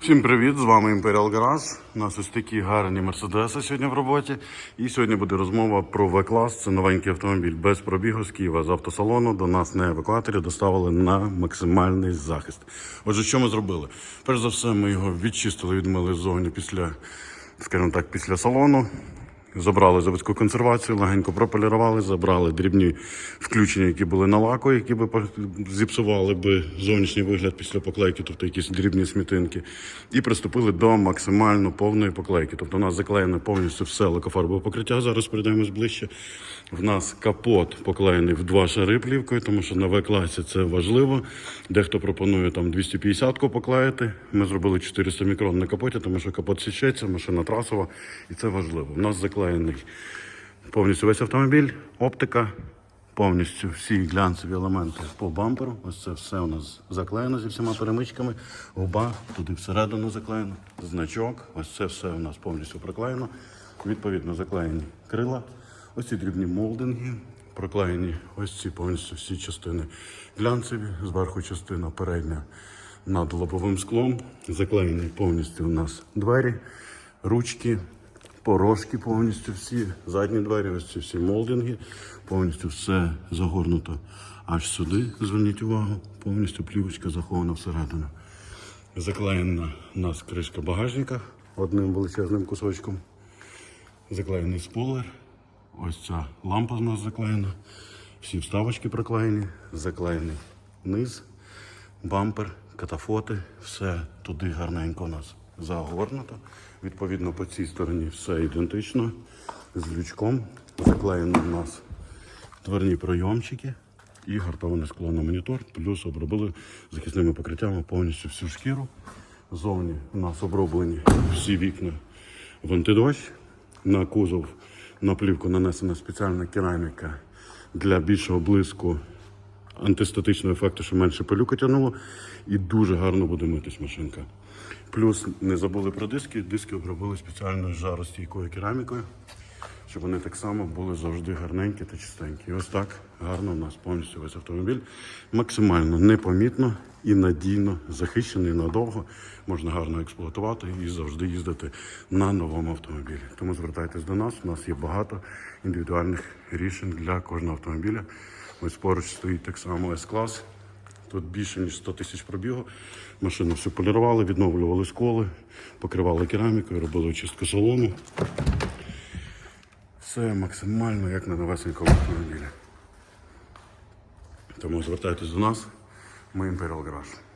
Всім привіт! З вами Imperial Garage. У нас ось такі гарні мерседеси сьогодні в роботі. І сьогодні буде розмова про В-клас. Це новенький автомобіль без пробігу з Києва з автосалону. До нас на евакуаторі доставили на максимальний захист. Отже, що ми зробили? Перш за все, ми його відчистили, відмили ззовні після, скажімо так, після салону. Забрали заводську консервацію, легенько прополірували, забрали дрібні включення, які були на лаку, які би зіпсували би зовнішній вигляд після поклейки, тобто якісь дрібні смітинки, і приступили до максимально повної поклейки. Тобто у нас заклеєно повністю все лакофарбове покриття. Зараз перейдемось ближче. В нас капот поклеєний в два шари плівкою, тому що на В-класі це важливо. Дехто пропонує там 250-ку поклеїти. Ми зробили 400 мікрон на капоті, тому що капот січеться, машина трасова, і це важливо. У нас заклеєний повністю весь автомобіль, оптика, повністю всі глянцеві елементи по бамперу. Ось це все у нас заклеєно зі всіма перемичками. Губа туди всередину заклеєно, значок. Ось це все у нас повністю проклеєно. Відповідно, заклеєні крила. Ось ці дрібні молдинги. Проклеєні ось ці повністю всі частини глянцеві, зверху частина передня над лобовим склом. Заклеєні повністю у нас двері, ручки, порожки повністю всі, задні двері, ось ці всі молдинги, повністю все загорнуто аж сюди. Зверніть увагу, повністю плівочка захована всередину. Заклеєна у нас кришка багажника одним величезним кусочком. Заклеєний спойлер. Ось ця лампа з нас заклеєна. Всі вставочки проклеєні, заклеєний низ, бампер, катафоти, все туди гарненько у нас загорнуто. Відповідно, по цій стороні все ідентично. З лючком. Заклеєно у нас дверні пройомчики і гартоване скло на монітор. Плюс обробили захисними покриттями повністю всю шкіру. Зовні у нас оброблені всі вікна в антидощ. На кузов на плівку нанесена спеціальна кераміка для більшого блиску антистатичного ефекту, що менше пилюка тягнуло. І дуже гарно буде митись машинка. Плюс не забули про диски. Диски обробили спеціальною жаростійкою керамікою, щоб вони так само були завжди гарненькі та чистенькі. І ось так гарно у нас повністю весь автомобіль. Максимально непомітно і надійно захищений надовго. Можна гарно експлуатувати і завжди їздити на новому автомобілі. Тому звертайтесь до нас. У нас є багато індивідуальних рішень для кожного автомобіля. Ось поруч стоїть так само С-клас. Тут більше ніж 100 тисяч пробігу. Машину все полірували, відновлювали сколи, покривали керамікою, робили очистку салону. Все максимально як на новесенькому автомобілі. Тому звертайтесь до нас, ми Imperial Garage.